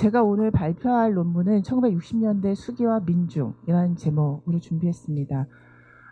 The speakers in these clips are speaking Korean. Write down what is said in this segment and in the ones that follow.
어, 제가 오늘 발표할 논문은 1960년대 수기와 민중이라는 제목으로 준비했습니다.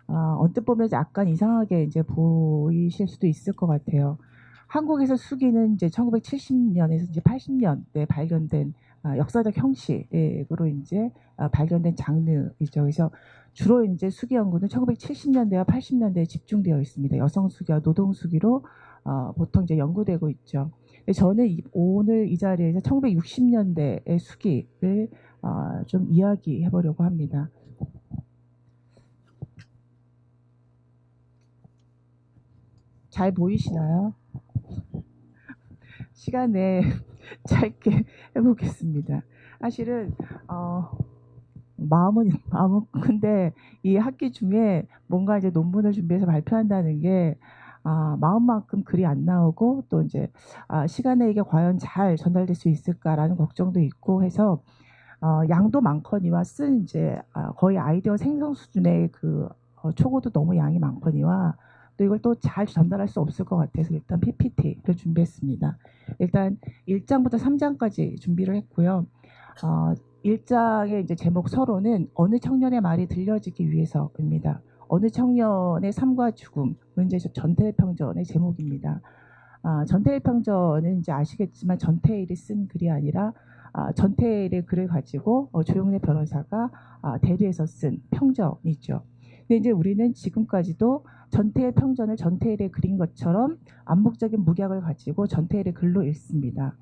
어, 언뜻 보면 약간 이상하게 이제 보이실 수도 있을 것 같아요. 한국에서 수기는 이제 1970년에서 이제 80년대 발견된 아, 역사적 형식으로 이제 아, 발견된 장르이죠. 그래서 주로 이제 수기 연구는 1970년대와 80년대에 집중되어 있습니다. 여성 수기와 노동 수기로 어, 보통 이제 연구되고 있죠. 근데 저는 이- 오늘 이 자리에서 1960년대의 수기를 어, 좀 이야기해 보려고 합니다. 잘 보이시나요? 시간에 짧게 해보겠습니다. 사실은 어, 마음은 마음은 큰데 이 학기 중에 뭔가 이제 논문을 준비해서 발표한다는 게 아, 마음만큼 글이 안 나오고 또 이제 아, 시간에 이게 과연 잘 전달될 수 있을까라는 걱정도 있고 해서 어, 양도 많거니와 쓴 이제 아, 거의 아이디어 생성 수준의 그 어, 초고도 너무 양이 많거니와 또 이걸 또 잘 전달할 수 없을 것 같아서 일단 PPT를 준비했습니다. 일단 1장부터 3장까지 준비를 했고요. 어, 1장의 이제 제목 서론은 어느 청년의 말이 들려지기 위해서입니다. 어느 청년의 삶과 죽음은 이제 전태일평전의 제목입니다. 아, 전태일평전은 이제 아시겠지만 전태일이 쓴 글이 아니라 아, 전태일의 글을 가지고 어, 조영래 변호사가 아, 대리해서 쓴 평전이죠. 근데 이제 우리는 지금까지도 전태일 평전을 전태일의 글인 것처럼 암묵적인 묵약을 가지고 전태일의 글로 읽습니다.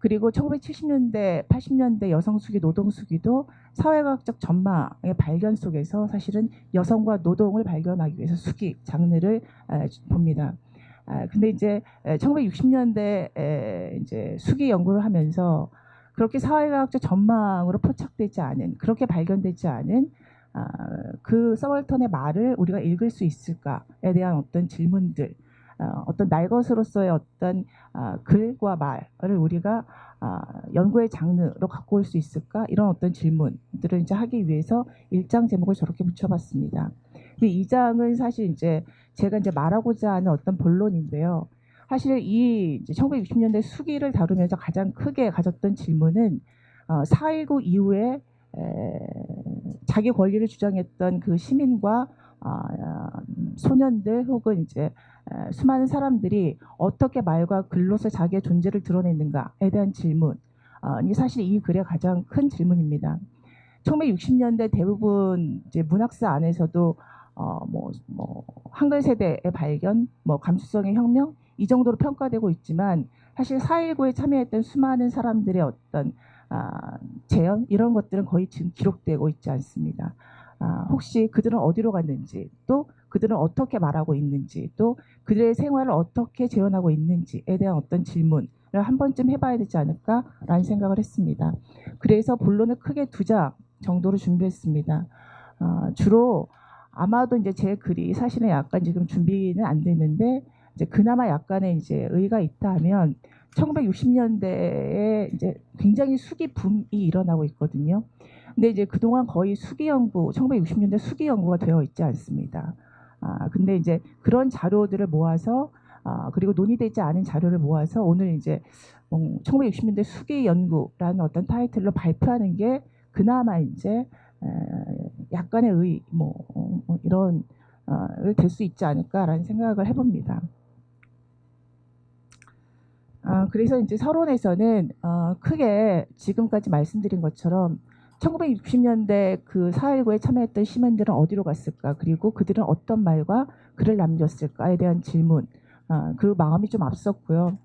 그리고 1970년대, 80년대 여성 수기, 노동 수기도 사회과학적 전망의 발견 속에서 사실은 여성과 노동을 발견하기 위해서 수기 장르를 에, 봅니다. 아, 근데 이제 1960년대 이제 수기 연구를 하면서 그렇게 사회과학적 전망으로 포착되지 않은 그렇게 발견되지 않은 아, 그 서벌턴의 말을 우리가 읽을 수 있을까에 대한 어떤 질문들, 어, 어떤 날 것으로서의 어떤 아, 글과 말을 우리가 아, 연구의 장르로 갖고 올 수 있을까 이런 어떤 질문들을 이제 하기 위해서 일장 제목을 저렇게 붙여봤습니다. 이 장은 사실 이제 제가 이제 말하고자 하는 어떤 본론인데요. 사실 이 이제 1960년대 수기를 다루면서 가장 크게 가졌던 질문은 어, 4.19 이후에 에, 자기 권리를 주장했던 그 시민과 아, 소년들 혹은 이제 에, 수많은 사람들이 어떻게 말과 글로서 자기의 존재를 드러냈는가에 대한 질문. 어, 이 사실 이 글의 가장 큰 질문입니다. 1960년대 대부분 이제 문학사 안에서도 어, 뭐, 뭐 한글 세대의 발견, 뭐 감수성의 혁명 이 정도로 평가되고 있지만 사실 4.19에 참여했던 수많은 사람들의 어떤 아, 재현 이런 것들은 거의 지금 기록되고 있지 않습니다. 아, 혹시 그들은 어디로 갔는지 또 그들은 어떻게 말하고 있는지 또 그들의 생활을 어떻게 재현하고 있는지에 대한 어떤 질문을 한 번쯤 해봐야 되지 않을까라는 생각을 했습니다. 그래서 본론을 크게 두 장 정도로 준비했습니다. 아, 주로 아마도 이제 제 글이 사실은 약간 지금 준비는 안 됐는데 이제 그나마 약간의 이제 의의가 있다 하면 1960년대에 이제 굉장히 수기 붐이 일어나고 있거든요. 근데 이제 그동안 거의 수기 연구, 1960년대 수기 연구가 되어 있지 않습니다. 아, 근데 이제 그런 자료들을 모아서 아, 그리고 논의되지 않은 자료를 모아서 오늘 이제 음, 1960년대 수기 연구라는 어떤 타이틀로 발표하는 게 그나마 이제 에, 약간의 의, 뭐, 어, 뭐 이런 어, 될수 있지 않을까라는 생각을 해봅니다. 아, 그래서 이제 서론에서는 어, 크게 지금까지 말씀드린 것처럼 1960년대 그 4.19에 참여했던 시민들은 어디로 갔을까 그리고 그들은 어떤 말과 글을 남겼을까에 대한 질문 아, 그 마음이 좀 앞섰고요.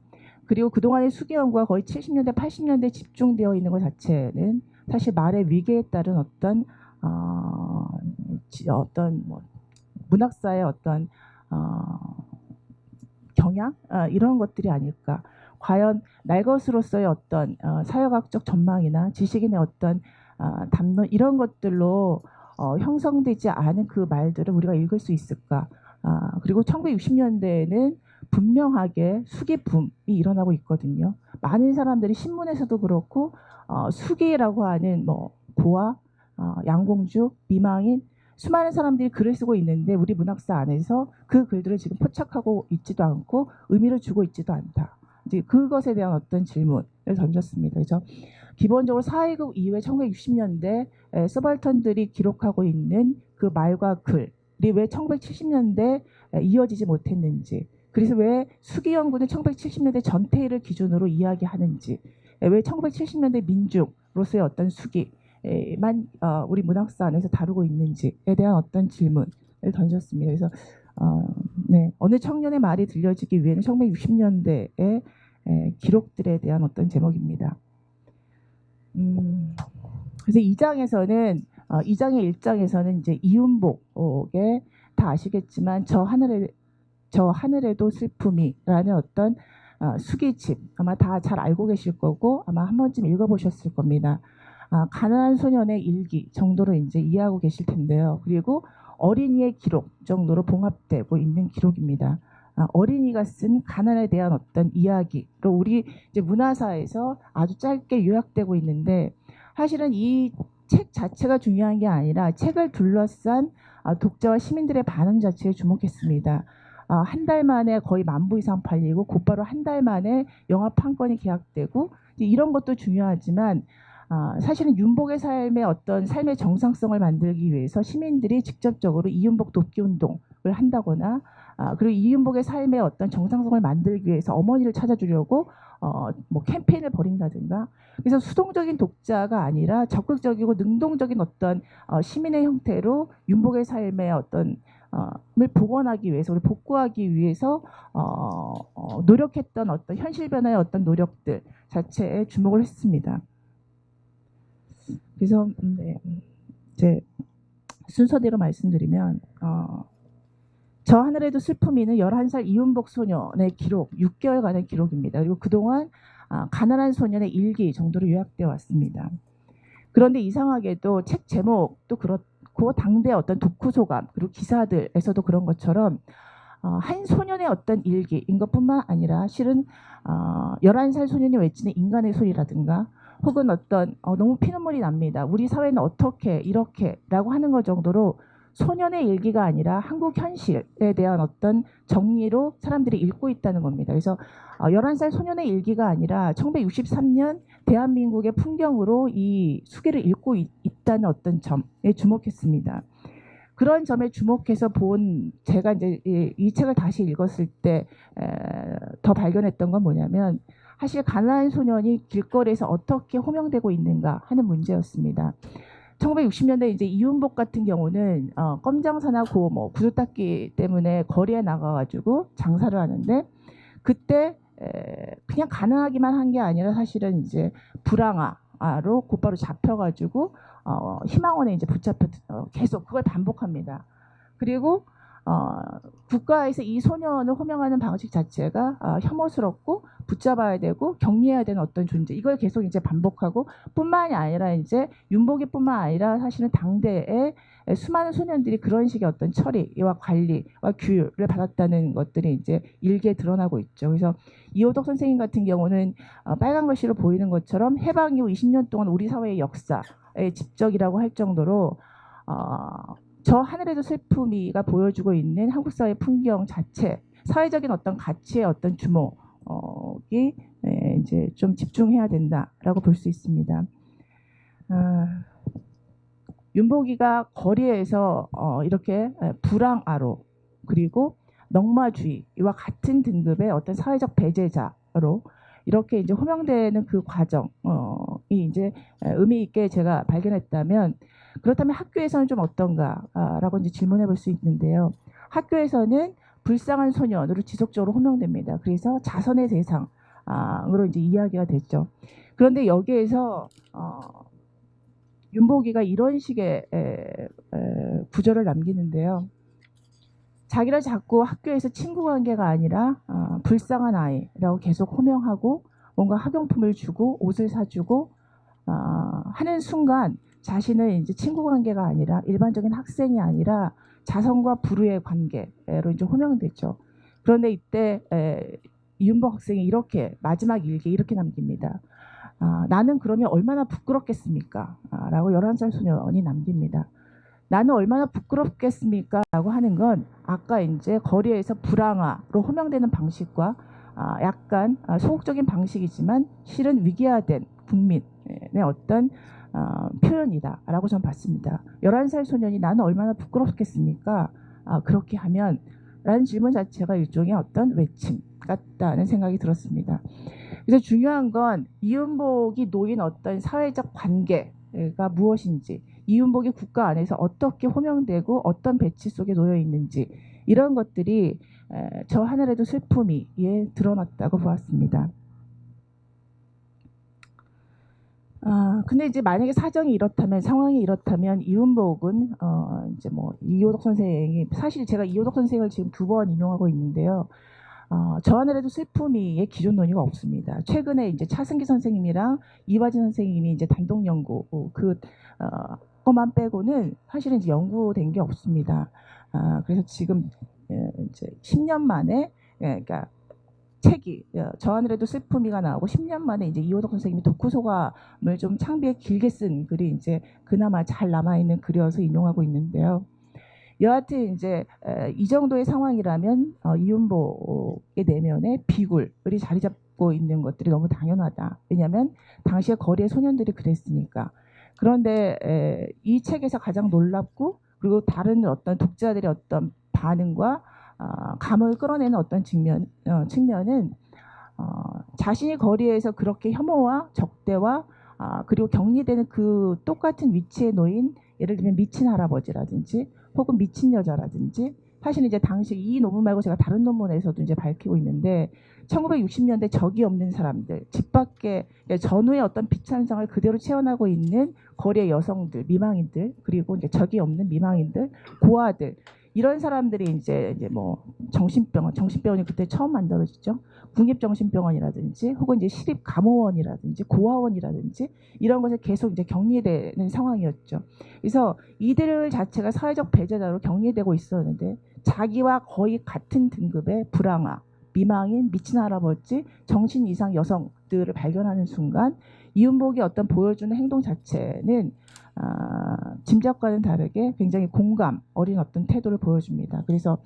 그리고 그동안의 수기 연구가 거의 70년대 80년대에 집중되어 있는 것 자체는 사실 말의 위계에 따른 어떤 어, 지- 어떤 뭐 문학사의 어떤 어, 경향 아, 이런 것들이 아닐까. 과연 날 것으로서의 어떤 어, 사회학적 전망이나 지식인의 어떤 아, 담론 이런 것들로 어, 형성되지 않은 그 말들을 우리가 읽을 수 있을까? 아, 그리고 1960년대에는 분명하게 수기 붐이 일어나고 있거든요. 많은 사람들이 신문에서도 그렇고 어, 수기라고 하는 뭐 고아, 어, 양공주, 미망인 수많은 사람들이 글을 쓰고 있는데 우리 문학사 안에서 그 글들을 지금 포착하고 있지도 않고 의미를 주고 있지도 않다. 이제 그것에 대한 어떤 질문을 던졌습니다. 그래서 기본적으로 사회국 이후에 1960년대 서발턴들이 기록하고 있는 그 말과 글이 왜 1970년대 이어지지 못했는지 그래서 왜 수기 연구는 1970년대 전태일을 기준으로 이야기하는지 왜 1970년대 민중으로서의 어떤 수기만 어, 우리 문학사 안에서 다루고 있는지에 대한 어떤 질문을 던졌습니다. 그래서 어, 네, 어느 청년의 말이 들려지기 위해는 1960년대의 기록들에 대한 어떤 제목입니다. 음, 그래서 이 장에서는 어, 이 장의 1장에서는 이제 이윤복의 다 아시겠지만 저 하늘에 저 하늘에도 슬픔이라는 어떤 어, 수기집 아마 다 잘 알고 계실 거고 아마 한 번쯤 읽어보셨을 겁니다. 아, 가난한 소년의 일기 정도로 이제 이해하고 계실 텐데요. 그리고 어린이의 기록 정도로 봉합되고 있는 기록입니다. 아, 어린이가 쓴 가난에 대한 어떤 이야기로 우리 이제 문화사에서 아주 짧게 요약되고 있는데 사실은 이 책 자체가 중요한 게 아니라 책을 둘러싼 아, 독자와 시민들의 반응 자체에 주목했습니다. 아, 한달 만에 거의 만부 이상 팔리고 곧바로 한 달 만에 영화 판권이 계약되고 이런 것도 중요하지만 아, 사실은 윤복의 삶의 어떤 삶의 정상성을 만들기 위해서 시민들이 직접적으로 이윤복 돕기 운동을 한다거나 아, 그리고 이윤복의 삶의 어떤 정상성을 만들기 위해서 어머니를 찾아주려고 어, 뭐 캠페인을 벌인다든가 그래서 수동적인 독자가 아니라 적극적이고 능동적인 어떤 어, 시민의 형태로 윤복의 삶의 어떤 을 복원하기 위해서 우리 복구하기 위해서 어, 어, 노력했던 어떤 현실 변화의 어떤 노력들 자체에 주목을 했습니다. 그래서 음, 네, 제 순서대로 말씀드리면 어, 저 하늘에도 슬픔이는 11살 이윤복 소년의 기록, 6개월간의 기록입니다. 그리고 그동안 아, 가난한 소년의 일기 정도로 요약되어 왔습니다. 그런데 이상하게도 책 제목도 그렇고 당대 어떤 독후 소감 그리고 기사들에서도 그런 것처럼 어, 한 소년의 어떤 일기인 것뿐만 아니라 실은 어, 11살 소년이 외치는 인간의 소리라든가 혹은 어떤 어, 너무 피눈물이 납니다. 우리 사회는 어떻게 이렇게라고 하는 것 정도로 소년의 일기가 아니라 한국 현실에 대한 어떤 정리로 사람들이 읽고 있다는 겁니다. 그래서 어, 11살 소년의 일기가 아니라 1963년 대한민국의 풍경으로 이 수기를 읽고 있, 있다는 어떤 점에 주목했습니다. 그런 점에 주목해서 본 제가 이제 이, 이 책을 다시 읽었을 때 더 발견했던 건 뭐냐면 사실 가난한 소년이 길거리에서 어떻게 호명되고 있는가 하는 문제였습니다. 1960년대 이제 이윤복 같은 경우는 어, 껌장사나 고뭐 구두 닦기 때문에 거리에 나가가지고 장사를 하는데 그때 에, 그냥 가난하기만 한 게 아니라 사실은 이제 불황아로 곧바로 잡혀가지고 어, 희망원에 이제 붙잡혀 어, 계속 그걸 반복합니다. 그리고 어, 국가에서 이 소년을 호명하는 방식 자체가 어, 혐오스럽고 붙잡아야 되고 격리해야 되는 어떤 존재 이걸 계속 이제 반복하고 뿐만이 아니라 이제 윤복이뿐만 아니라 사실은 당대에 수많은 소년들이 그런 식의 어떤 처리와 관리와 규율을 받았다는 것들이 이제 일기에 드러나고 있죠. 그래서 이호덕 선생님 같은 경우는 어, 빨간 글씨로 보이는 것처럼 해방 이후 20년 동안 우리 사회의 역사의 집적이라고 할 정도로 어, 저 하늘에도 슬픔이가 보여주고 있는 한국 사회 풍경 자체, 사회적인 어떤 가치의 어떤 주목이 에, 이제 좀 집중해야 된다라고 볼 수 있습니다. 아, 윤복이가 거리에서 어, 이렇게 불황아로 그리고 넉마주의와 같은 등급의 어떤 사회적 배제자로 이렇게 이제 호명되는 그 과정이 이제 의미 있게 제가 발견했다면 그렇다면 학교에서는 좀 어떤가라고 이제 질문해 볼 수 있는데요. 학교에서는 불쌍한 소년으로 지속적으로 호명됩니다. 그래서 자선의 대상으로 이제 이야기가 됐죠. 그런데 여기에서 어, 윤복이가 이런 식의 에, 에, 구절을 남기는데요. 자기를 자꾸 학교에서 친구 관계가 아니라 어, 불쌍한 아이라고 계속 호명하고 뭔가 학용품을 주고 옷을 사주고 어, 하는 순간 자신을 이제 친구 관계가 아니라 일반적인 학생이 아니라 자성과 부르의 관계로 이제 호명됐죠. 그런데 이때 에, 이윤복 학생이 이렇게 마지막 일기 이렇게 남깁니다. 아, 나는 그러면 얼마나 부끄럽겠습니까? 아, 라고 11살 소년이 남깁니다. 나는 얼마나 부끄럽겠습니까? 라고 하는 건 아까 이제 거리에서 불황아로 호명되는 방식과 아, 약간 아, 소극적인 방식이지만 실은 위기화된 국민의 어떤 어, 표현이다라고 저는 봤습니다. 11살 소년이 나는 얼마나 부끄럽겠습니까? 아, 그렇게 하면 라는 질문 자체가 일종의 어떤 외침 같다는 생각이 들었습니다. 그래서 중요한 건 이윤복이 놓인 어떤 사회적 관계가 무엇인지 이윤복이 국가 안에서 어떻게 호명되고 어떤 배치 속에 놓여 있는지 이런 것들이 에, 저 하늘에도 슬픔이 예, 드러났다고 보았습니다. 아 근데 이제 만약에 사정이 이렇다면 상황이 이렇다면 이윤복은 어 이제 뭐 이효덕 선생이 사실 제가 이효덕 선생을 지금 두 번 인용하고 있는데요. 어, 저 하늘에도 슬픔이의 기존 논의가 없습니다. 최근에 이제 차승기 선생님이랑 이화진 선생님이 이제 단독 연구 그 어, 거만 빼고는 사실은 이제 연구된 게 없습니다. 아, 그래서 지금 예, 이제 10년 만에 예, 그러니까 책이 어, 저 하늘에도 슬픔이가 나오고 10년 만에 이제 이호덕 선생님이 독후 소감을 좀 창비에 길게 쓴 글이 이제 그나마 잘 남아 있는 글이어서 인용하고 있는데요. 여하튼 이제 에, 이 정도의 상황이라면 어, 이윤복의 내면에 비굴이 자리 잡고 있는 것들이 너무 당연하다. 왜냐하면 당시에 거리의 소년들이 그랬으니까. 그런데 에, 이 책에서 가장 놀랍고 그리고 다른 어떤 독자들의 어떤 반응과 어, 감을 끌어내는 어떤 측면, 어, 측면은 어, 자신이 거리에서 그렇게 혐오와 적대와 아, 그리고 격리되는 그 똑같은 위치에 놓인 예를 들면 미친 할아버지라든지 혹은 미친 여자라든지 사실 이제 당시 이 논문 말고 제가 다른 논문에서도 이제 밝히고 있는데 1960년대 적이 없는 사람들 집 밖에 전후의 어떤 비찬성을 그대로 채워나고 있는 거리의 여성들 미망인들 그리고 이제 적이 없는 미망인들 고아들 이런 사람들이 이제 이제 뭐 정신병원, 정신병원이 그때 처음 만들어졌죠. 국립정신병원이라든지 혹은 이제 시립 감호원이라든지 고아원이라든지 이런 것에 계속 이제 격리되는 상황이었죠. 그래서 이들 자체가 사회적 배제자로 격리되고 있었는데 자기와 거의 같은 등급의 불황아, 미망인, 미친 할아버지, 정신 이상 여성들을 발견하는 순간 이윤복이 어떤 보여주는 행동 자체는 아, 짐작과는 다르게 굉장히 공감 어린 어떤 태도를 보여줍니다. 그래서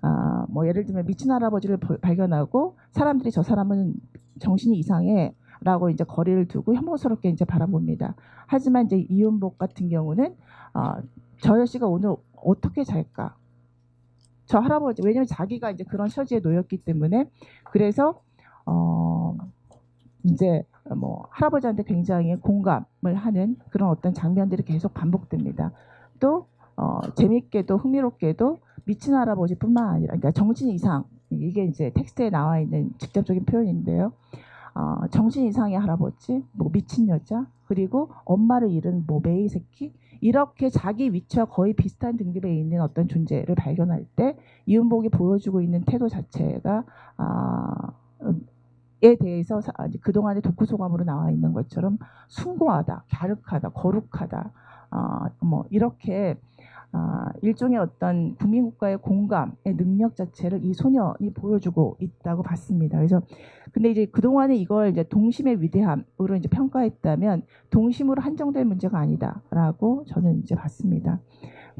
아, 뭐 예를 들면 미친 할아버지를 보, 발견하고 사람들이 저 사람은 정신이 이상해 라고 이제 거리를 두고 혐오스럽게 이제 바라봅니다. 하지만 이제 이윤복 같은 경우는 아, 저 여씨가 오늘 어떻게 잘까? 저 할아버지 왜냐면 자기가 이제 그런 처지에 놓였기 때문에 그래서 어 이제 뭐 할아버지한테 굉장히 공감을 하는 그런 어떤 장면들이 계속 반복됩니다. 또 어, 재밌게도 흥미롭게도 미친 할아버지뿐만 아니라 그러니까 정신 이상 이게 이제 텍스트에 나와 있는 직접적인 표현인데요. 어, 정신 이상의 할아버지, 뭐 미친 여자, 그리고 엄마를 잃은 뭐 매이 새끼 이렇게 자기 위치와 거의 비슷한 등급에 있는 어떤 존재를 발견할 때 이은복이 보여주고 있는 태도 자체가 아, 에 대해서 그동안의 독후 소감으로 나와 있는 것처럼 숭고하다, 갸륵하다, 거룩하다, 어, 뭐 이렇게 어, 일종의 어떤 국민국가의 공감의 능력 자체를 이 소년이 보여주고 있다고 봤습니다. 그래서 근데 이제 그동안에 이걸 이제 동심의 위대함으로 이제 평가했다면 동심으로 한정될 문제가 아니다라고 저는 이제 봤습니다.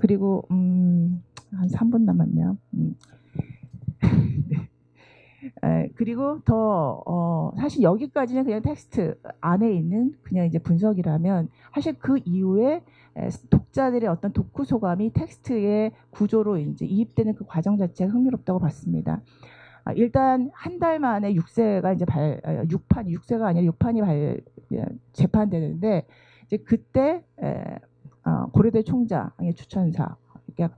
그리고 음, 한 3분 남았네요. 음. 네. 에, 그리고 더 어, 사실 여기까지는 그냥 텍스트 안에 있는 그냥 이제 분석이라면 사실 그 이후에 에, 독자들의 어떤 독후 소감이 텍스트의 구조로 이제 이입되는 그 과정 자체가 흥미롭다고 봤습니다. 아, 일단 한 달 만에 6세가 이제 발 6판 아, 6세가 아니라 6판이 발 예, 재판되는데 이제 그때 에, 어, 고려대 총장의 추천사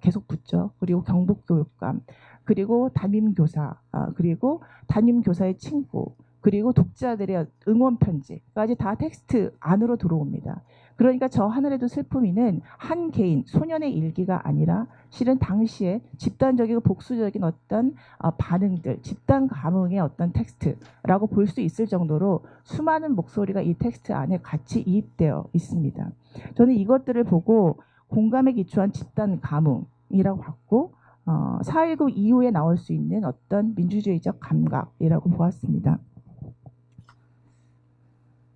계속 붙죠. 그리고 경북교육감 그리고 담임 교사, 아, 그리고 담임 교사의 친구, 그리고 독자들의 응원 편지까지 다 텍스트 안으로 들어옵니다. 그러니까 저 하늘에도 슬픔이는 한 개인 소년의 일기가 아니라 실은 당시에 집단적이고 복수적인 어떤 어, 반응들, 집단 감흥의 어떤 텍스트라고 볼 수 있을 정도로 수많은 목소리가 이 텍스트 안에 같이 이입되어 있습니다. 저는 이것들을 보고 공감에 기초한 집단 감흥이라고 봤고 어, 4.19 이후에 나올 수 있는 어떤 민주주의적 감각이라고 보았습니다.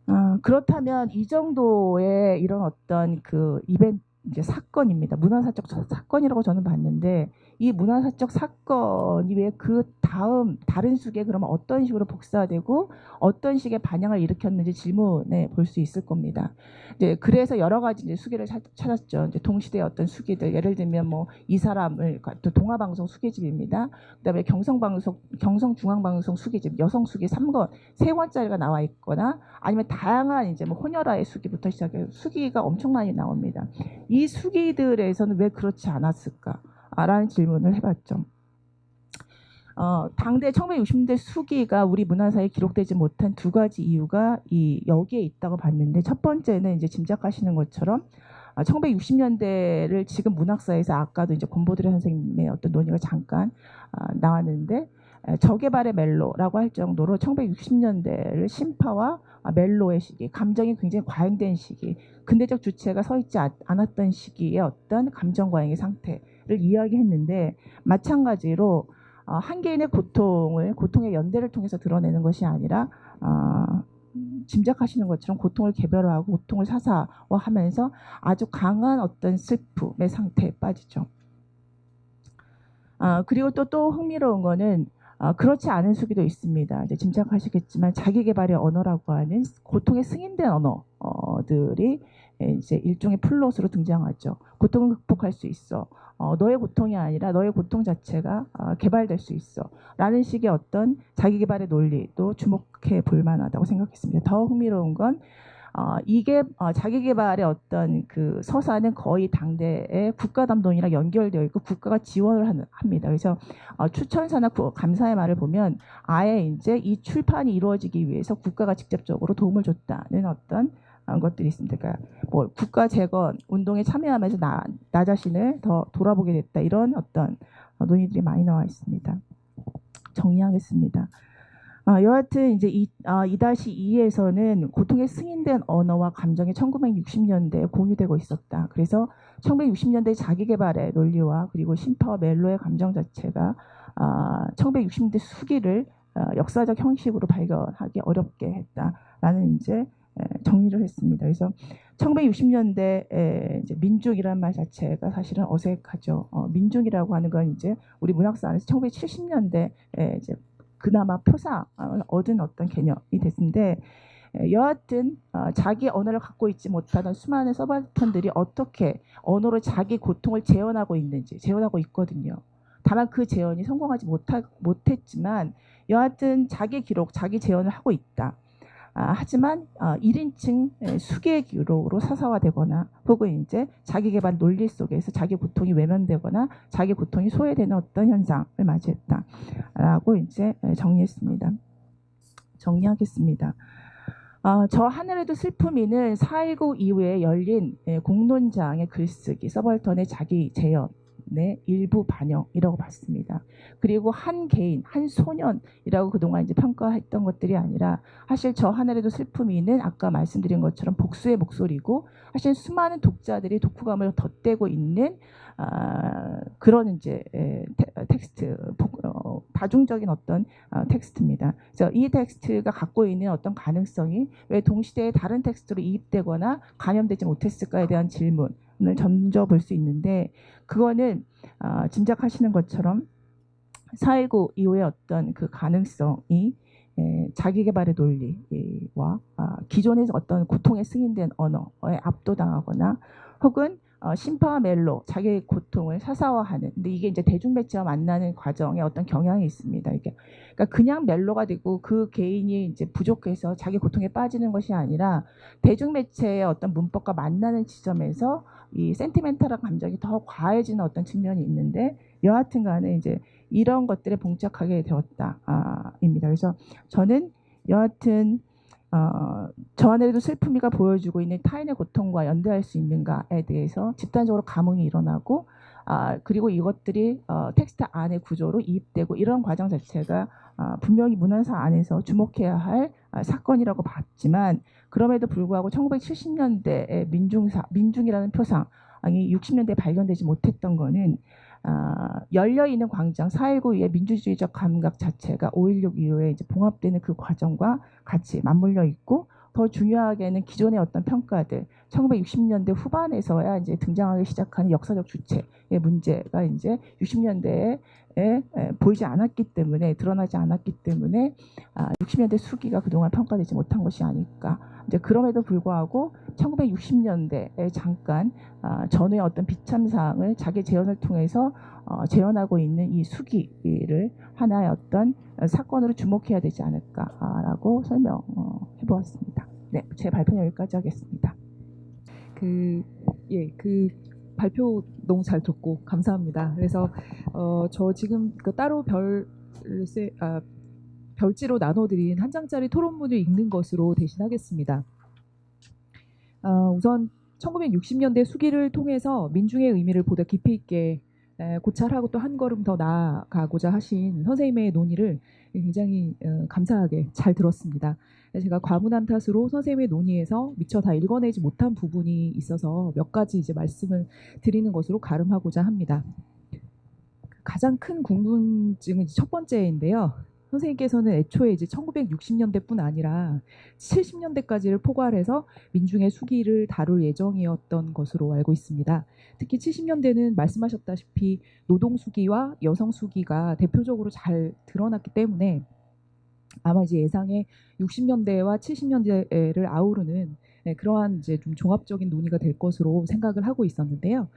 어, 그렇다면 이 정도의 이런 어떤 그 이벤트 이제 사건입니다. 문화사적 사건이라고 저는 봤는데 이 문화사적 사건이 왜 그 다음 다른 숙에 그러면 어떤 식으로 복사되고 어떤 식의 반향을 일으켰는지 질문해 볼수 있을 겁니다. 이제 그래서 여러 가지 이제 수기를 찾- 찾았죠. 이제 동시대의 어떤 수기들 예를 들면 뭐 이 사람을 또 동아방송 수기집입니다. 그다음에 경성방송 경성중앙방송 수기집 여성 수기 3권 세 권짜리가 나와 있거나 아니면 다양한 이제 뭐 혼혈아의 수기부터 시작해 수기가 엄청 많이 나옵니다. 이 수기들에서는 왜 그렇지 않았을까 라는 질문을 해봤죠. 어, 당대 1960년대 수기가 우리 문화사에 기록되지 못한 두 가지 이유가 이 여기에 있다고 봤는데 첫 번째는 이제 짐작하시는 것처럼 아, 1960년대를 지금 문학사에서 아까도 이제 권보드레 선생님의 어떤 논의가 잠깐 아, 나왔는데 에, 저개발의 멜로라고 할 정도로 1960년대를 심파와 아, 멜로의 시기, 감정이 굉장히 과잉된 시기, 근대적 주체가 서 있지 않- 않았던 시기의 어떤 감정 과잉의 상태를 이야기했는데 마찬가지로 어, 한 개인의 고통을 고통의 연대를 통해서 드러내는 것이 아니라 어, 짐작하시는 것처럼 고통을 개별화하고 고통을 사사화하면서 아주 강한 어떤 슬픔의 상태에 빠지죠. 아, 그리고 또또 흥미로운 거는 아, 그렇지 않은 수기도 있습니다. 이제 짐작하시겠지만 자기 개발의 언어라고 하는 고통의 승인된 언어들이 이제 일종의 플롯으로 등장하죠. 고통을 극복할 수 있어. 어, 너의 고통이 아니라 너의 고통 자체가 어, 개발될 수 있어. 라는 식의 어떤 자기 개발의 논리도 주목해 볼 만하다고 생각했습니다. 더 흥미로운 건 어, 이게 어, 자기 개발의 어떤 그 서사는 거의 당대의 국가 담론이랑 연결되어 있고 국가가 지원을 하는, 합니다. 그래서 어, 추천사나 구- 감사의 말을 보면 아예 이제 이 출판이 이루어지기 위해서 국가가 직접적으로 도움을 줬다는 어떤 어, 것들이 있습니다. 그러니까 뭐 국가 재건 운동에 참여하면서 나, 나 자신을 더 돌아보게 됐다 이런 어떤 어, 논의들이 많이 나와 있습니다. 정리하겠습니다. 아, 여하튼 이제 이, 아, 2-2에서는 고통의 승인된 언어와 감정이 1960년대에 공유되고 있었다. 그래서 1960년대 자기개발의 논리와 그리고 심파와 멜로의 감정 자체가 아, 1960년대 수기를 아, 역사적 형식으로 발견하기 어렵게 했다라는 이제 에, 정리를 했습니다. 그래서 1960년대 이제 민중이라는 말 자체가 사실은 어색하죠. 어, 민중이라고 하는 건 이제 우리 문학사 안에서 1970년대 에 이제 그나마 표상을 얻은 어떤 개념이 됐는데 에, 여하튼 어, 자기 언어를 갖고 있지 못하는 수많은 서발턴들이 어떻게 언어로 자기 고통을 재현하고 있는지 재현하고 있거든요. 다만 그 재현이 성공하지 못하, 못했지만 여하튼 자기 기록, 자기 재현을 하고 있다. 아, 하지만 어, 1인칭 수기의 기록으로 사사화되거나 혹은 이제 자기 개발 논리 속에서 자기 고통이 외면되거나 자기 고통이 소외되는 어떤 현상을 맞이했다라고 이제 에, 정리했습니다. 정리하겠습니다. 어, 저 하늘에도 슬픔이는 4.19 이후에 열린 예, 공론장의 글쓰기, 서벌턴의 자기 재현 의 일부 반영이라고 봤습니다. 그리고 한 개인, 한 소년이라고 그동안 이제 평가했던 것들이 아니라 사실 저 하늘에도 슬픔이는 아까 말씀드린 것처럼 복수의 목소리고 사실 수많은 독자들이 독후감을 덧대고 있는 아, 그런 이제 에, 테, 텍스트 복- 어, 다중적인 어떤 어, 텍스트입니다. 그래서 이 텍스트가 갖고 있는 어떤 가능성이 왜 동시대의 다른 텍스트로 이입되거나 감염되지 못했을까에 대한 질문 을 던져볼 수 있는데 그거는 아, 짐작하시는 것처럼 4.19 이후의 어떤 그 가능성이 에, 자기개발의 논리와 아, 기존의 어떤 고통에 승인된 언어에 압도당하거나 혹은 어, 심파와 멜로 자기의 고통을 사사화하는 근데 이게 이제 대중 매체와 만나는 과정에 어떤 경향이 있습니다. 이게 그러니까 그냥 멜로가 되고 그 개인이 이제 부족해서 자기 고통에 빠지는 것이 아니라 대중 매체의 어떤 문법과 만나는 지점에서 이 센티멘탈한 감정이 더 과해지는 어떤 측면이 있는데 여하튼간에 이제 이런 것들에 봉착하게 되었다입니다. 그래서 저는 여하튼 어, 저 안에도 슬픔이가 보여주고 있는 타인의 고통과 연대할 수 있는가에 대해서 집단적으로 감흥이 일어나고 아, 그리고 이것들이 어, 텍스트 안의 구조로 이입되고 이런 과정 자체가 아, 분명히 문화사 안에서 주목해야 할 아, 사건이라고 봤지만 그럼에도 불구하고 1970년대의 민중사 민중이라는 표상이 60년대에 발견되지 못했던 거는 아, 열려 있는 광장 4.19 이후의 민주주의적 감각 자체가 5.16 이후에 이제 봉합되는 그 과정과 같이 맞물려 있고 더 중요하게는 기존의 어떤 평가들 1960년대 후반에서야 이제 등장하기 시작하는 역사적 주체의 문제가 이제 60년대에 에, 에, 보이지 않았기 때문에 드러나지 않았기 때문에 아, 60년대 수기가 그동안 평가되지 못한 것이 아닐까. 이제 그럼에도 불구하고 1960년대에 잠깐 아, 전후의 어떤 비참상을 자기 재현을 통해서 어, 재현하고 있는 이 수기를 하나의 어떤 사건으로 주목해야 되지 않을까라고 설명해 보았습니다. 네, 제 발표는 여기까지 하겠습니다. 그, 예, 그 발표 너무 잘 듣고 감사합니다. 그래서 어, 저 지금 그 따로 별, 아, 별지로 나눠드린 한 장짜리 토론문을 읽는 것으로 대신하겠습니다. 어, 우선 1960년대 수기를 통해서 민중의 의미를 보다 깊이 있게 에, 고찰하고 또 한 걸음 더 나아가고자 하신 선생님의 논의를 굉장히 어, 감사하게 잘 들었습니다. 제가 과문한 탓으로 선생님의 논의에서 미처 다 읽어내지 못한 부분이 있어서 몇 가지 이제 말씀을 드리는 것으로 가름하고자 합니다. 가장 큰 궁금증은 첫 번째인데요. 선생님께서는 애초에 이제 1960년대뿐 아니라 70년대까지를 포괄해서 민중의 수기를 다룰 예정이었던 것으로 알고 있습니다. 특히 70년대는 말씀하셨다시피 노동 수기와 여성 수기가 대표적으로 잘 드러났기 때문에 아마 이제 예상에 60년대와 70년대를 아우르는 네, 그러한 이제 좀 종합적인 논의가 될 것으로 생각을 하고 있었는데요.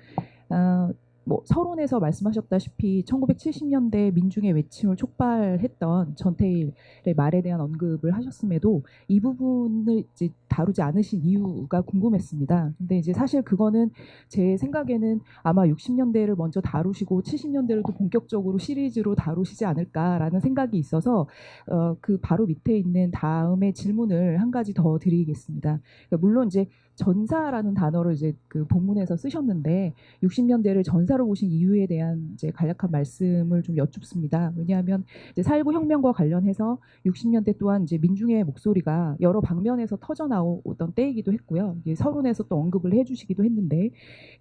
어, 뭐 서론에서 말씀하셨다시피 1970년대 민중의 외침을 촉발했던 전태일의 말에 대한 언급을 하셨음에도 이 부분을 이제 다루지 않으신 이유가 궁금했습니다. 근데 이제 사실 그거는 제 생각에는 아마 60년대를 먼저 다루시고 70년대를 또 본격적으로 시리즈로 다루시지 않을까라는 생각이 있어서 어, 그 바로 밑에 있는 다음의 질문을 한 가지 더 드리겠습니다. 그러니까 물론 이제 전사라는 단어를 이제 그 본문에서 쓰셨는데 60년대를 전사 로 보신 이유에 대한 이제 간략한 말씀을 좀 여쭙습니다. 왜냐하면 이제 4.19 혁명과 관련해서 60년대 또한 이제 민중의 목소리가 여러 방면에서 터져 나오던 때이기도 했고요. 서론에서 또 언급을 해주시기도 했는데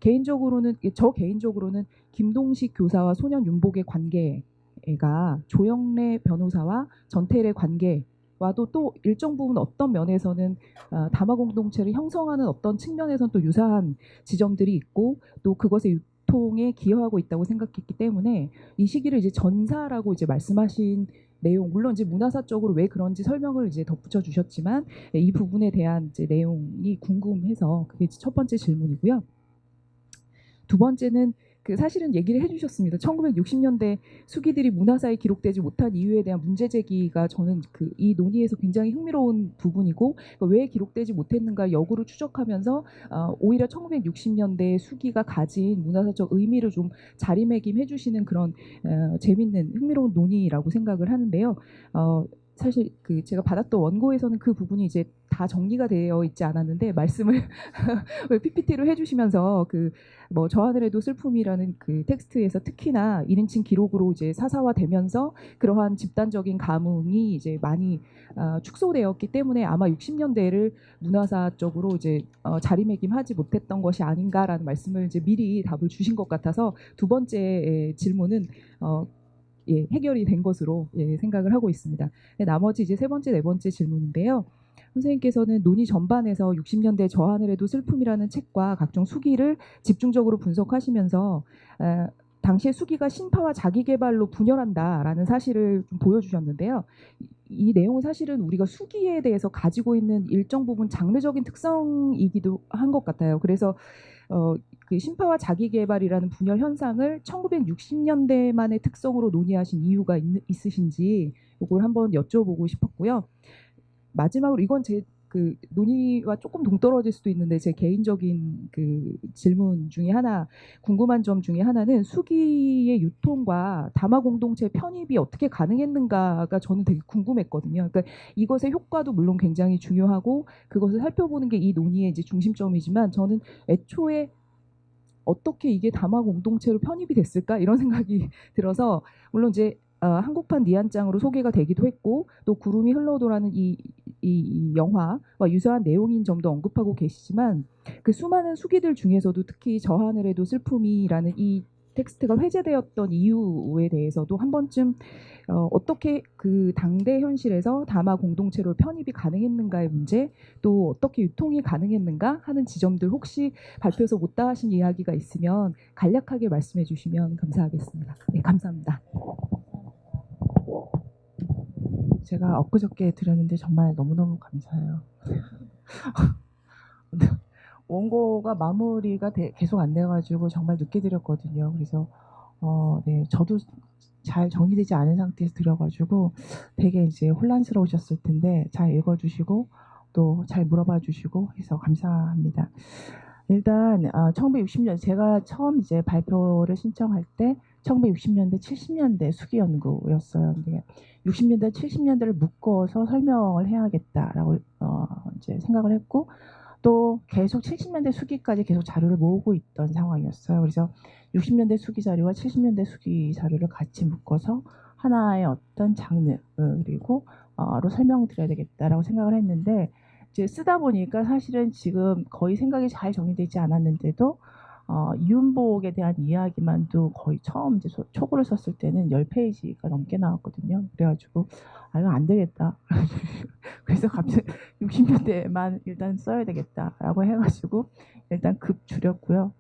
개인적으로는 저 개인적으로는 김동식 교사와 소년 윤복의 관계가 조영래 변호사와 전태일의 관계 와도 또 일정 부분 어떤 면에서는 어, 담화 공동체를 형성하는 어떤 측면에서는 또 유사한 지점들이 있고 또 그것의 유통에 기여하고 있다고 생각했기 때문에 이 시기를 이제 전사라고 이제 말씀하신 내용 물론 이제 문화사적으로 왜 그런지 설명을 이제 덧붙여 주셨지만 네, 이 부분에 대한 이제 내용이 궁금해서 그게 첫 번째 질문이고요. 두 번째는 그 사실은 얘기를 해주셨습니다. 1960년대 수기들이 문화사에 기록되지 못한 이유에 대한 문제 제기가 저는 그 이 논의에서 굉장히 흥미로운 부분이고 그러니까 왜 기록되지 못했는가 역으로 추적하면서 어, 오히려 1960년대 수기가 가진 문화사적 의미를 좀 자리매김해 주시는 그런 어, 재밌는 흥미로운 논의라고 생각을 하는데요. 어, 사실 그 제가 받았던 원고에서는 그 부분이 이제 다 정리가 되어 있지 않았는데 말씀을 PPT로 해주시면서 그 뭐 저하늘에도 슬픔이라는 그 텍스트에서 특히나 1인칭 기록으로 이제 사사화되면서 그러한 집단적인 감흥이 이제 많이 어, 축소되었기 때문에 아마 60년대를 문화사적으로 이제 어, 자리매김하지 못했던 것이 아닌가라는 말씀을 이제 미리 답을 주신 것 같아서 두 번째 질문은 어, 예, 해결이 된 것으로 예, 생각을 하고 있습니다. 네, 나머지 이제 세 번째, 네 번째 질문인데요. 선생님께서는 논의 전반에서 60년대 저 하늘에도 슬픔이라는 책과 각종 수기를 집중적으로 분석하시면서 에, 당시에 수기가 신파와 자기개발로 분열한다라는 사실을 좀 보여주셨는데요. 이, 이 내용은 사실은 우리가 수기에 대해서 가지고 있는 일정 부분 장르적인 특성이기도 한 것 같아요. 그래서 어, 그 신파와 자기개발이라는 분열 현상을 1960년대만의 특성으로 논의하신 이유가 있, 있으신지 이걸 한번 여쭤보고 싶었고요. 마지막으로 이건 제 그 논의와 조금 동떨어질 수도 있는데 제 개인적인 그 질문 중에 하나 궁금한 점 중에 하나는 수기의 유통과 담화 공동체 편입이 어떻게 가능했는가가 저는 되게 궁금했거든요. 그러니까 이것의 효과도 물론 굉장히 중요하고 그것을 살펴보는 게 이 논의의 이제 중심점이지만 저는 애초에 어떻게 이게 담화 공동체로 편입이 됐을까 이런 생각이 들어서 물론 이제 어, 한국판 니안장으로 소개가 되기도 했고 또 구름이 흘러도라는 이, 이, 이 영화와 유사한 내용인 점도 언급하고 계시지만 그 수많은 수기들 중에서도 특히 저 하늘에도 슬픔이라는 이 텍스트가 회제되었던 이유에 대해서도 한 번쯤 어, 어떻게 그 당대 현실에서 다마 공동체로 편입이 가능했는가의 문제, 또 어떻게 유통이 가능했는가 하는 지점들 혹시 발표에서 못다 하신 이야기가 있으면 간략하게 말씀해 주시면 감사하겠습니다. 네, 감사합니다. 제가 엊그저께 드렸는데 정말 너무너무 감사해요. 원고가 마무리가 돼- 계속 안 돼가지고 정말 늦게 드렸거든요. 그래서 어, 네, 저도 잘 정리되지 않은 상태에서 드려가지고 되게 이제 혼란스러우셨을 텐데 잘 읽어주시고 또 잘 물어봐 주시고 해서 감사합니다. 일단 아, 1960년 제가 처음 이제 발표를 신청할 때 1960년대 70년대 수기 연구였어요. 근데 60년대 70년대를 묶어서 설명을 해야겠다라고 어, 이제 생각을 했고 또 계속 70년대 수기까지 계속 자료를 모으고 있던 상황이었어요. 그래서 60년대 수기 자료와 70년대 수기 자료를 같이 묶어서 하나의 어떤 장르 어, 그리고 어로 설명드려야 되겠다라고 생각을 했는데 이제 쓰다 보니까 사실은 지금 거의 생각이 잘 정리되지 않았는데도 어, 이윤복에 대한 이야기만도 거의 처음 이제 소- 초고를 썼을 때는 10페이지가 넘게 나왔거든요. 그래가지고 아 이거 안 되겠다. 그래서 갑자기 60년대만 일단 써야 되겠다라고 해가지고 일단 급 줄였고요.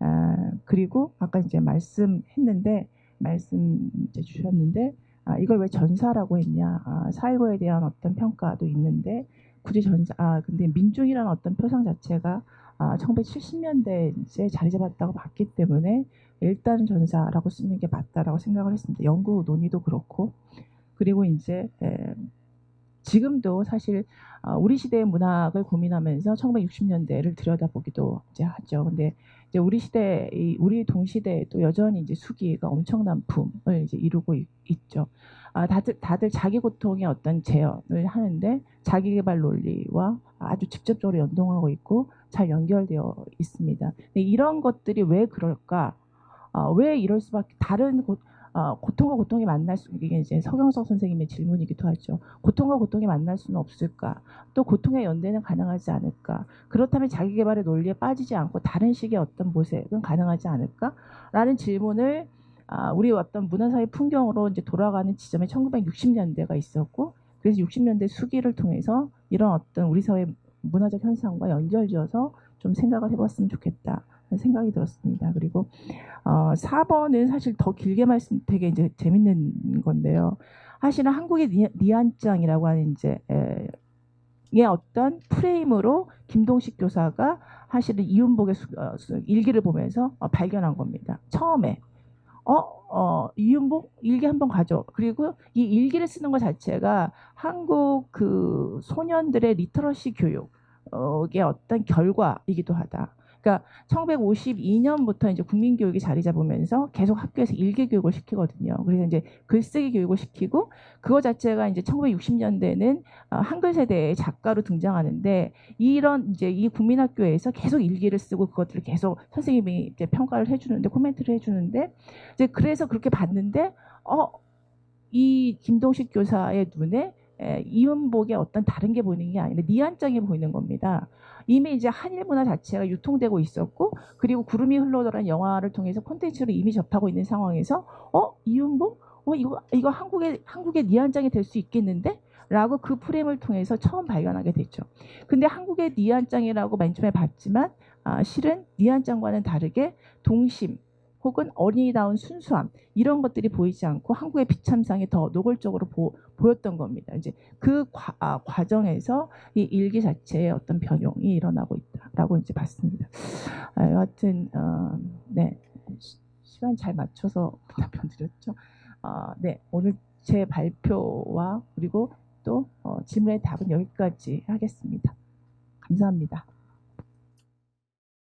아, 그리고 아까 이제 말씀했는데 말씀 이제 주셨는데 아, 이걸 왜 전사라고 했냐? 아, 사일고에 대한 어떤 평가도 있는데 굳이 전사 아 근데 민중이라는 어떤 표상 자체가 아, 1970년대에 이제 자리 잡았다고 봤기 때문에 일단 전사라고 쓰는 게 맞다라고 생각을 했습니다. 연구 논의도 그렇고 그리고 이제 에, 지금도 사실 아, 우리 시대의 문학을 고민하면서 1960년대를 들여다보기도 이제 하죠. 근데 이제 우리 시대, 이 우리 동시대에도 여전히 이제 수기가 엄청난 붐을 이제 이루고 있, 죠 아, 다들 다들 자기 고통의 어떤 재현을 하는데 자기 개발 논리와 아주 직접적으로 연동하고 있고 잘 연결되어 있습니다. 이런 것들이 왜 그럴까? 아, 왜 이럴 수밖에 다른 고, 아, 고통과 고통이 만날 수 이게 이제 서경석 선생님의 질문이기도 하죠. 고통과 고통이 만날 수는 없을까? 또 고통의 연대는 가능하지 않을까? 그렇다면 자기 개발의 논리에 빠지지 않고 다른 식의 어떤 모색은 가능하지 않을까? 라는 질문을 아, 우리 어떤 문화사회 풍경으로 이제 돌아가는 지점에 1960년대가 있었고 그래서 60년대 수기를 통해서 이런 어떤 우리 사회 문화적 현상과 연결지어서 좀 생각을 해봤으면 좋겠다 생각이 들었습니다. 그리고 어, 4번은 사실 더 길게 말씀 되게 이제 재밌는 건데요. 사실은 한국의 니- 니안장이라고 하는 이제 에, 의 어떤 프레임으로 김동식 교사가 사실은 이윤복의 수- 어, 수- 일기를 보면서 어, 발견한 겁니다. 처음에 어, 어, 이윤복 일기 한번 가져. 그리고 이 일기를 쓰는 것 자체가 한국 그 소년들의 리터러시 교육의 어떤 결과이기도 하다. 그러니까 1952년부터 이제 국민교육이 자리 잡으면서 계속 학교에서 일기 교육을 시키거든요. 그래서 이제 글쓰기 교육을 시키고 그거 자체가 이제 1960년대는 어, 한글 세대의 작가로 등장하는데 이런 이제 이 국민학교에서 계속 일기를 쓰고 그것들을 계속 선생님이 이제 평가를 해주는데 코멘트를 해주는데 이제 그래서 그렇게 봤는데 어 이 김동식 교사의 눈에 에, 이윤복의 어떤 다른 게 보이는 게 아니라 니안장이 보이는 겁니다. 이미 이제 한일 문화 자체가 유통되고 있었고 그리고 구름이 흘러더라는 영화를 통해서 콘텐츠로 이미 접하고 있는 상황에서 어 이윤복 어 이거 이거 한국의 한국의 니안장이 될 수 있겠는데? 라고 그 프레임을 통해서 처음 발견하게 됐죠. 근데 한국의 니안장이라고 맨 처음에 봤지만 아, 실은 니안장과는 다르게 동심 혹은 어린이다운 순수함 이런 것들이 보이지 않고 한국의 비참상이 더 노골적으로 보, 보였던 겁니다. 이제 그 과, 아, 과정에서 이 일기 자체의 어떤 변용이 일어나고 있다라고 이제 봤습니다. 아, 여하튼 어, 네 시, 시간 잘 맞춰서 답변 드렸죠. 아, 네 오늘 제 발표와 그리고 또 어, 질문의 답은 여기까지 하겠습니다. 감사합니다.